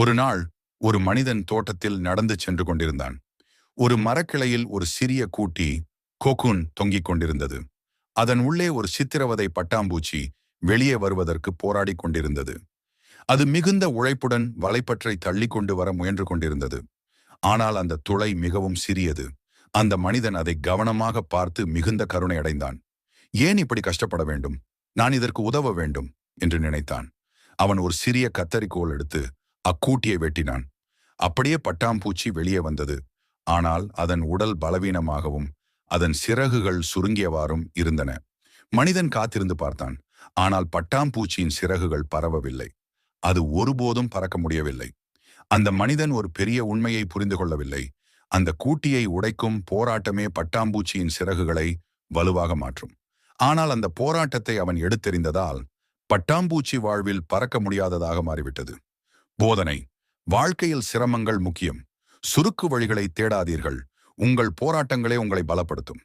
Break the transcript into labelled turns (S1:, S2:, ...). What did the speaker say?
S1: ஒரு நாள் ஒரு மனிதன் தோட்டத்தில் நடந்து சென்று கொண்டிருந்தான். ஒரு மரக்கிளையில் ஒரு சிறிய கூட்டி கோகுன் தொங்கிக் கொண்டிருந்தது. அதன் உள்ளே ஒரு சித்திரவதை பட்டாம்பூச்சி வெளியே வருவதற்கு போராடிக் கொண்டிருந்தது. அது மிகுந்த உழைப்புடன் வலைப்பற்றை தள்ளி கொண்டு வர முயன்று கொண்டிருந்தது. ஆனால் அந்த துளை மிகவும் சிறியது. அந்த மனிதன் அதை கவனமாக பார்த்து மிகுந்த கருணை அடைந்தான். ஏன் இப்படி கஷ்டப்பட வேண்டும்? நான் இதற்கு உதவ வேண்டும் என்று நினைத்தான். அவன் ஒரு சிறிய கத்தரிக்கோல் எடுத்து அக்கூட்டியை வெட்டினான். அப்படியே பட்டாம்பூச்சி வெளியே வந்தது. ஆனால் அதன் உடல் பலவீனமாகவும் அதன் சிறகுகள் சுருங்கியவாறும் இருந்தன. மனிதன் காத்திருந்து பார்த்தான். ஆனால் பட்டாம்பூச்சியின் சிறகுகள் பரவவில்லை. அது ஒருபோதும் பறக்க முடியவில்லை. அந்த மனிதன் ஒரு பெரிய உண்மையை புரிந்து கொள்ளவில்லை. அந்த கூட்டியை உடைக்கும் போராட்டமே பட்டாம்பூச்சியின் சிறகுகளை வலுவாக மாற்றும். ஆனால் அந்த போராட்டத்தை அவன் எடுத்தெறிந்ததால் பட்டாம்பூச்சி வாழ்வில் பறக்க முடியாததாக மாறிவிட்டது. போதனை. வாழ்க்கையில் சிரமங்கள் முக்கியம். சுருக்கு வழிகளை தேடாதீர்கள். உங்கள் போராட்டங்களே உங்களை பலப்படுத்தும்.